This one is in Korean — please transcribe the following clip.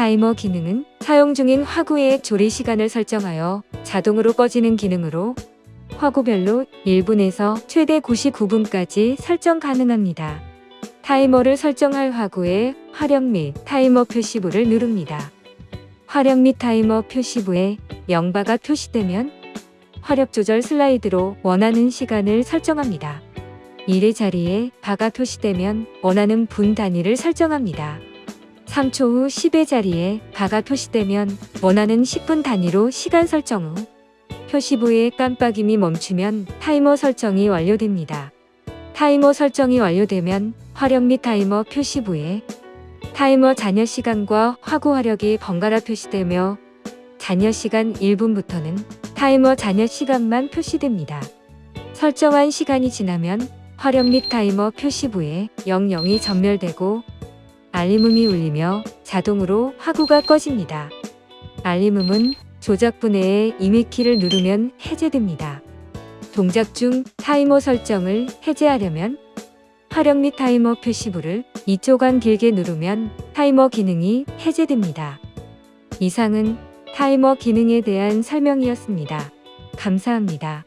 타이머 기능은 사용 중인 화구의 조리 시간을 설정하여 자동으로 꺼지는 기능으로 화구별로 1분에서 최대 99분까지 설정 가능합니다. 타이머를 설정할 화구의 화력 및 타이머 표시부를 누릅니다. 화력 및 타이머 표시부에 0바가 표시되면 화력 조절 슬라이드로 원하는 시간을 설정합니다. 1의 자리에 바가 표시되면 원하는 분 단위를 설정합니다. 3초 후 10의 자리에 바가 표시되면 원하는 10분 단위로 시간 설정 후 표시 부에 깜빡임이 멈추면 타이머 설정이 완료됩니다. 타이머 설정이 완료되면 화력 및 타이머 표시 부에 타이머 잔여 시간과 화구 화력이 번갈아 표시되며 잔여 시간 1분부터는 타이머 잔여 시간만 표시됩니다. 설정한 시간이 지나면 화력 및 타이머 표시 부에 00이 전멸되고 알림음이 울리며 자동으로 화구가 꺼집니다. 알림음은 조작부 내에 이미키를 누르면 해제됩니다. 동작 중 타이머 설정을 해제하려면 화력 및 타이머 표시부를 2초간 길게 누르면 타이머 기능이 해제됩니다. 이상은 타이머 기능에 대한 설명이었습니다. 감사합니다.